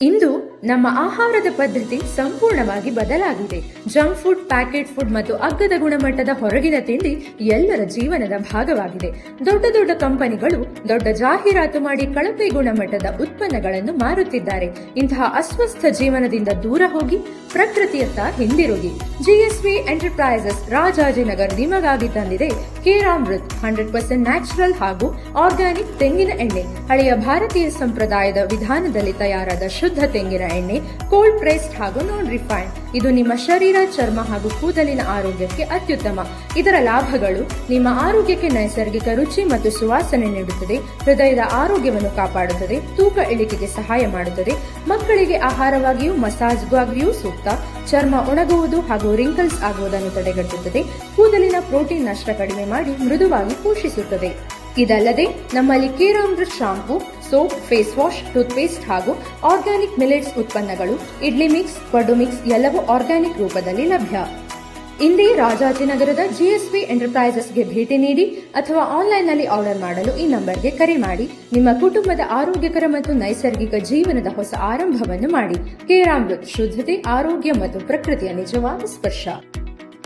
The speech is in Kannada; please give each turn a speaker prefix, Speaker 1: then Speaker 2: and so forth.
Speaker 1: ಇಂದು ನಮ್ಮ ಆಹಾರದ ಪದ್ಧತಿ ಸಂಪೂರ್ಣವಾಗಿ ಬದಲಾಗಿದೆ. ಜಂಕ್ ಫುಡ್, ಪ್ಯಾಕೆಟ್ ಫುಡ್ ಮತ್ತು ಅಗ್ಗದ ಗುಣಮಟ್ಟದ ಹೊರಗಿನ ತಿಂಡಿ ಎಲ್ಲರ ಜೀವನದ ಭಾಗವಾಗಿದೆ. ದೊಡ್ಡ ದೊಡ್ಡ ಕಂಪನಿಗಳು ದೊಡ್ಡ ಜಾಹೀರಾತು ಮಾಡಿ ಕಳಪೆ ಗುಣಮಟ್ಟದ ಉತ್ಪನ್ನಗಳನ್ನು ಮಾರುತ್ತಿದ್ದಾರೆ. ಇಂತಹ ಅಸ್ವಸ್ಥ ಜೀವನದಿಂದ ದೂರ ಹೋಗಿ ಪ್ರಕೃತಿಯತ್ತ ಹಿಂದಿರುಗಿ. ಜಿಎಸ್ವಿ ಎಂಟರ್ಪ್ರೈಸಸ್ ರಾಜಾಜಿನಗರ್ ನಿಮಗಾಗಿ ತಂದಿದೆ ಕೇರಾಮೃತ್, ಹಂಡ್ರೆಡ್ ಪರ್ಸೆಂಟ್ ನ್ಯಾಚುರಲ್ ಹಾಗೂ ಆರ್ಗ್ಯಾನಿಕ್ ತೆಂಗಿನ ಎಣ್ಣೆ. ಹಳೆಯ ಭಾರತೀಯ ಸಂಪ್ರದಾಯದ ವಿಧಾನದಲ್ಲಿ ತಯಾರಾದ ಶುದ್ಧ ತೆಂಗಿನ ಎಣ್ಣೆ ಕೋಲ್ಡ್ ಪ್ರೆಸ್ಡ್ ಹಾಗೂ ನಾನ್ ರಿಫೈನ್ಡ್ ಇದು ನಿಮ್ಮ ಶರೀರ, ಚರ್ಮ ಹಾಗೂ ಕೂದಲಿನ ಆರೋಗ್ಯಕ್ಕೆ ಅತ್ಯುತ್ತಮ. ಇದರ ಲಾಭಗಳು ನಿಮ್ಮ ಆರೋಗ್ಯಕ್ಕೆ ನೈಸರ್ಗಿಕ ರುಚಿ ಮತ್ತು ಸುವಾಸನೆ ನೀಡುತ್ತದೆ, ಹೃದಯದ ಆರೋಗ್ಯವನ್ನು ಕಾಪಾಡುತ್ತದೆ, ತೂಕ ಇಳಿಕೆಗೆ ಸಹಾಯ ಮಾಡುತ್ತದೆ, ಮಕ್ಕಳಿಗೆ ಆಹಾರವಾಗಿಯೂ, ಮಸಾಜ್ಗಾಗಿಯೂ ಸೂಕ್ತ, ಚರ್ಮ ಒಣಗುವುದು ಹಾಗೂ ರಿಂಕಲ್ಸ್ ಆಗುವುದನ್ನು ತಡೆಗಟ್ಟುತ್ತದೆ, ಕೂದಲಿನ ಪ್ರೋಟೀನ್ ನಷ್ಟ ಕಡಿಮೆ ಮಾಡಿ ಮೃದುವಾಗಿ ಪೋಷಿಸುತ್ತದೆ. ಇದಲ್ಲದೆ, ನಮ್ಮಲ್ಲಿ Keramrut shampoo soap face wash toothpaste ಹಾಗೂ ಆರ್ಗ್ಯಾನಿಕ್ ಮಿಲೆಟ್ಸ್ ಉತ್ಪನ್ನಗಳು, ಇಡ್ಲಿ ಮಿಕ್ಸ್ ಪಡು ಮಿಕ್ಸ್ ಎಲ್ಲವೂ ಆರ್ಗ್ಯಾನಿಕ್ ರೂಪದಲ್ಲಿ ಲಭ್ಯ. ಇಂದೇ ರಾಜಾಜಿನಗರದ ಜಿಎಸ್ಪಿ ಎಂಟರ್ಪ್ರೈಸಸ್ಗೆ ಭೇಟಿ ನೀಡಿ ಅಥವಾ ಆನ್ಲೈನ್ನಲ್ಲಿ ಆರ್ಡರ್ ಮಾಡಲು ಈ ನಂಬರ್ಗೆ ಕರೆ ಮಾಡಿ. ನಿಮ್ಮ ಕುಟುಂಬದ ಆರೋಗ್ಯಕರ ಮತ್ತು ನೈಸರ್ಗಿಕ ಜೀವನದ ಹೊಸ ಆರಂಭವನ್ನು ಮಾಡಿ. ಕೇರಾಮೃತ್ ಶುದ್ಧತೆ, ಆರೋಗ್ಯ ಮತ್ತು ಪ್ರಕೃತಿಯ ನಿಜವಾದ ಸ್ಪರ್ಶ.